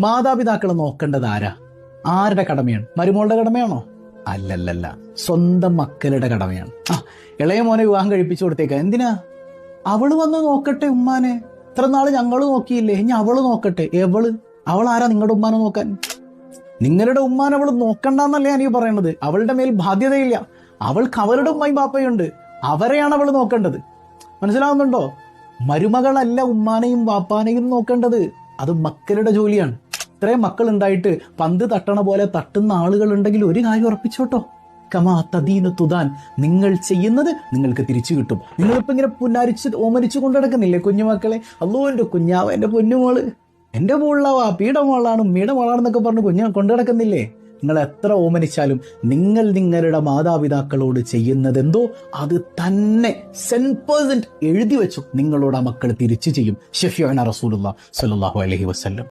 മാതാപിതാക്കളെ നോക്കേണ്ടത് ആരാ? ആരുടെ കടമയാണ്? മരുമോളുടെ കടമയാണോ? അല്ലല്ലല്ല. സ്വന്തം മക്കളുടെ കടമയാണ്. ആ ഇളയ മോനെ വിവാഹം കഴിപ്പിച്ചു കൊടുത്തേക്ക. എന്തിനാ? അവൾ വന്ന് നോക്കട്ടെ ഉമ്മാനെ. ഇത്ര നാൾ ഞങ്ങൾ നോക്കിയില്ലേ? ഇനി അവൾ നോക്കട്ടെ. എവൾ? അവൾ ആരാ നിങ്ങളുടെ ഉമ്മാനെ നോക്കാൻ? നിങ്ങളുടെ ഉമ്മാനെ അവൾ നോക്കണ്ടെന്നല്ല ഞാൻ ഈ പറയണത്. അവളുടെ മേൽ ബാധ്യതയില്ല. അവൾക്ക് അവരുടെ ഉമ്മയും ബാപ്പയുണ്ട് അവരെയാണ് അവൾ നോക്കേണ്ടത്. മനസ്സിലാവുന്നുണ്ടോ? മരുമകളല്ല ഉമ്മാനെയും വാപ്പാനെയും നോക്കേണ്ടത്. അത് മക്കളുടെ ജോലിയാണ്. ഇത്രയും മക്കൾ ഉണ്ടായിട്ട് പന്ത് തട്ടണ പോലെ തട്ടുന്ന ആളുകൾ ഉണ്ടെങ്കിൽ ഒരു കാര്യം ഉറപ്പിച്ചോട്ടോ. കമാ തദീന തുതാൻ നിങ്ങൾ ചെയ്യുന്നത് നിങ്ങൾക്ക് തിരിച്ചു കിട്ടും. നിങ്ങളിപ്പോ ഇങ്ങനെ പുന്നാരിച്ച് ഓമരിച്ചു കൊണ്ടു നടക്കുന്നില്ലേ കുഞ്ഞുമക്കളെ? അല്ലോ എന്റെ കുഞ്ഞാവ എന്റെ പൊന്നുമോൾ. എന്റെ മോളിലാ വാപ്പിയുടെ മോളാണ് ഉമ്മയുടെ മോളാണെന്നൊക്കെ പറഞ്ഞ് കുഞ്ഞു കൊണ്ടു നടക്കുന്നില്ലേ നിങ്ങൾ എത്ര ഓമനിച്ചാലും നിങ്ങൾ നിങ്ങളുടെ മാതാപിതാക്കളോട് ചെയ്യുന്നതെന്തോ അത് തന്നെ സെൻ പേഴ്സെന്റ് എഴുതി വെച്ചു നിങ്ങളോട് ആ മക്കൾ തിരിച്ചു ചെയ്യും. ഷെഫിയോന റസൂലുള്ള സല്ലാഹു അലഹി വസ്ല്ലം.